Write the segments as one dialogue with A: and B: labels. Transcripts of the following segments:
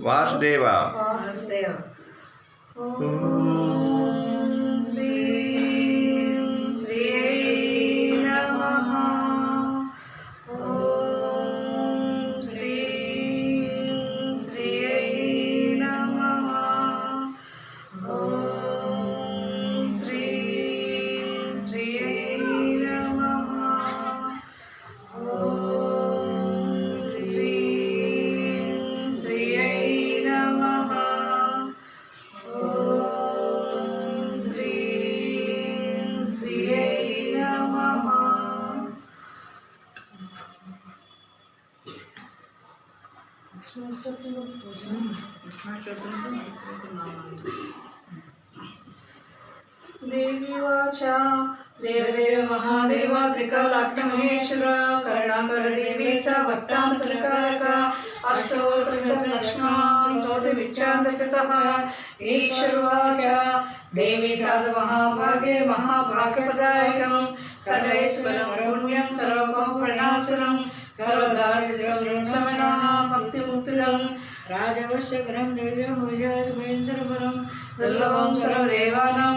A: వాసుదేవ.
B: వాసుదేవ.
C: శ్రీ శ్రీ مہاد مہیش کرناکل سا بکار భక్తానుకరకారక అష్టోత్తరలక్ష్మాం శ్రోతి విచ్చాంతతః ఈశ్వరవాచ దేవి సాధు మహాభాగే మహాభాగ్యపదాయకం సర్వేశ్వరం పుణ్యం సర్వపాపణాసురం సర్వదారిద్ర్యం భక్తిముక్తిదం
B: రాజవశగ్రం దివ్యం విజయమేంద్రపురం
C: దుర్లభం సర్వదేవానాం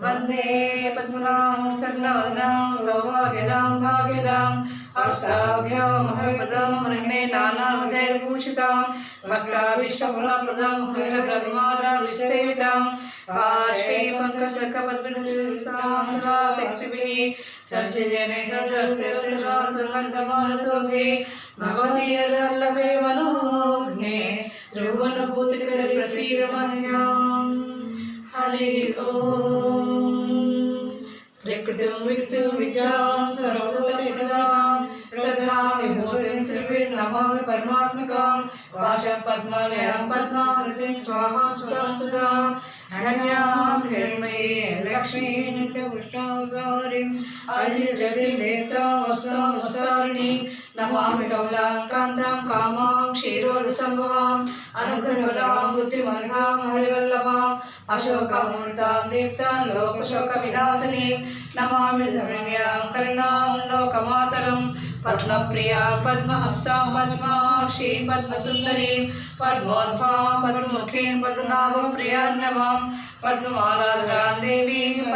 C: वंदे पद्मनाभ सर्नाभ सौभाग्यदाम भाग्यदाम अष्टाभ्यो महापदम रणे नानाम जयभूषिताम मक्ताभिष्टफलप्रदम हरिब्रह्मादा विसेविताम पाश्वी पंकजकपद्मनिर्विसाम सदा शक्तिभिः सर्जयने सर्जस्तिरसिरा सर्वन्दमानसोभिः भगवती हरल्लभे मनोग्ने ध्रुवनुभूतिकरि प्रसीर نمک واش
B: پدم
C: پدم سا ہر لماری نولا కమలాం కాంతాం కామాం క్షీరోద సంభవాం అనుగ్రహవరాం బుద్ధిమర్గాం హరివల్లభాం అశోకమూర్తాం దీప్తాం లోకశోక వినాశని నమామి ధరణ్యాం కరుణాం లోకమాతరం పద్మప్రియా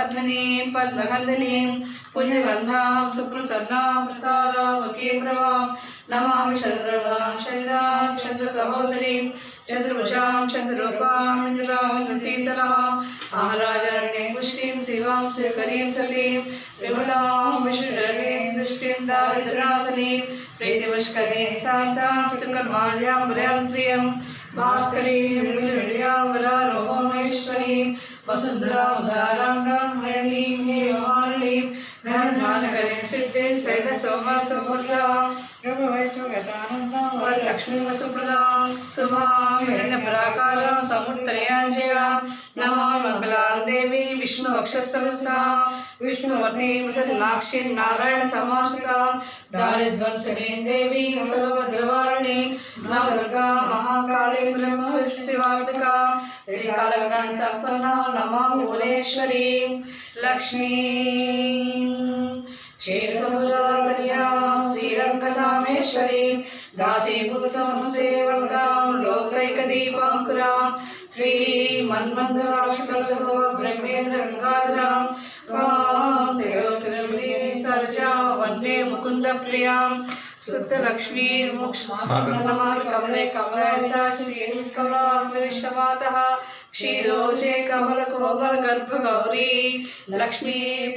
C: పద్మహస్తాం పద్మాక్షి పద్మసుందరీ పద్మోద్భాం పద్మముఖీం పద్మనాభప్రియాన్నమాం పద్మమాలాధరాం దేవీం పద్మినీం పద్మగంధనీం పుణ్యగంధాం సుప్రసన్నాం ప్రసాదాముఖీం ప్రభాం నమామి చంద్రభాం చంద్రాం చంద్ర సహోదరీం చంద్రభుజాం చంద్రరూపాం ఇంద్రాం సీతరాం ఆహ్లాజరణ్యం పుష్టిం శివాం శ్రీకరీం సతీం విమలాం విష్ణురణీం దృష్టిం శరణ సోమసముద్రాం
B: ప్రభవైశ్వగతానందం
C: వరలక్ష్మీ వసుప్రదాం. శుభాం హిరణ్య పరాకారం. సముత్తరయాంజయాం నమో మంగళాం దేవి విష్ణు వక్షస్థలుస్తాం విష్ణువర్ణి నాక్షి నారాయణ సమాశ్రుతాం దారిధ్వంసనీం దేవి సర్వద్రవారిణి. నవదుర్గా మహాకాళీ బ్రహ్మ శివాదికాం త్రికాల సంపన్న. నమో భువనేశ్వరీ. లక్ష్మీ. క్షీరసముద్రాగర్యాం శ్రీరంగరామేశ్వరీ దాసీభూతమసుదేవంతాం లోకైకదీపాంకురాం శ్రీ బ్రహ్మేంద్ర గంగాధరాం త్వాం త్రిలోకరమణీ సరజా వందే ముకుంద ست لمی کمل کمل شی روز کمل کور گربری لکشمی